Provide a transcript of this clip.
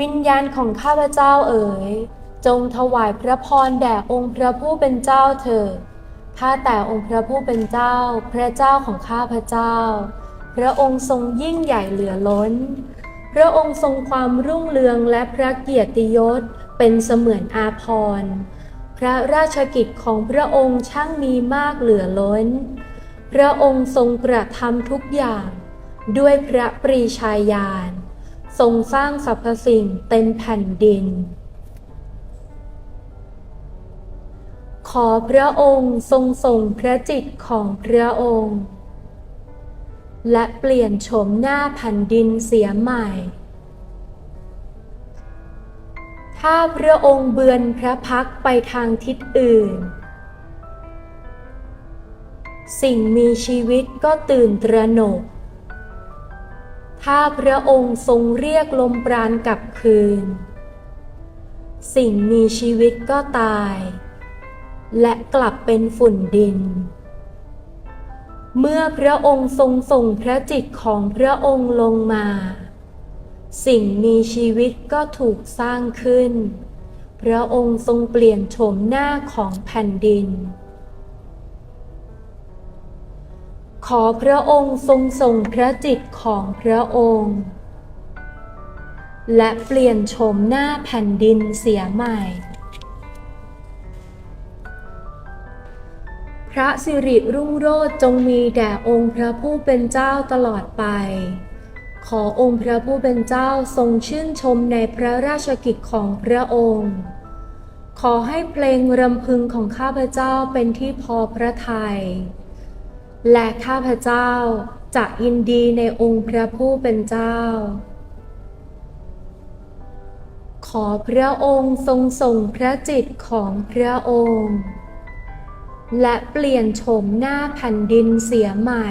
วิญญาณของข้าพเจ้าเอ๋ย จงถวายพระพรแด่องค์พระผู้เป็นเจ้าเถิดข้าแต่องค์พระผู้เป็นเจ้า พระเจ้าของข้าพเจ้า พระองค์ทรงยิ่งใหญ่เหลือล้น พระองค์ทรงความรุ่งเรืองและพระเกียรติยศเป็นเสมือนอาภรณ์พระราชกิจของพระองค์ช่างมีมากเหลือล้น พระองค์ทรงกระทำทุกอย่าง ด้วยพระปรีชาญาณ ทรงสร้างสรรพสิ่งเต็มแผ่นดิน ขอพระองค์ทรงส่งพระจิตของพระองค์ และเปลี่ยนโฉมหน้าแผ่นดินเสียใหม่ ถ้าพระองค์เบือนพระพักไปทางทิศอื่น สิ่งมีชีวิตก็ตื่นตระหนก ถ้าพระองค์ทรงเรียกลมปราณกลับคืน สิ่งมีชีวิตก็ตาย และกลับเป็นฝุ่นดิน เมื่อพระองค์ทรงส่งพระจิตของพระองค์ลงมา สิ่งมีชีวิตก็ถูกสร้างขึ้น พระองค์ทรงเปลี่ยนโฉมหน้าของแผ่นดิน ขอพระองค์ทรงส่งพระจิตของพระองค์ และเปลี่ยนโฉมหน้าแผ่นดินเสียใหม่ พระสิริรุ่งโรจน์จงมีแด่องค์พระผู้เป็นเจ้าตลอดไป ขอองค์พระผู้เป็นเจ้าทรงชื่นชมในพระราชกิจของพระองค์ ขอให้เพลงรำพึงของข้าพเจ้าเป็นที่พอพระทยัย และข้าพเจ้าจะยินดีในองค์พระผู้เป็นเจ้า ขอพระองค์ทรงส่งพระจิตของพระองค์ และเปลี่ยนโฉมหน้าแผ่นดินเสียใหม่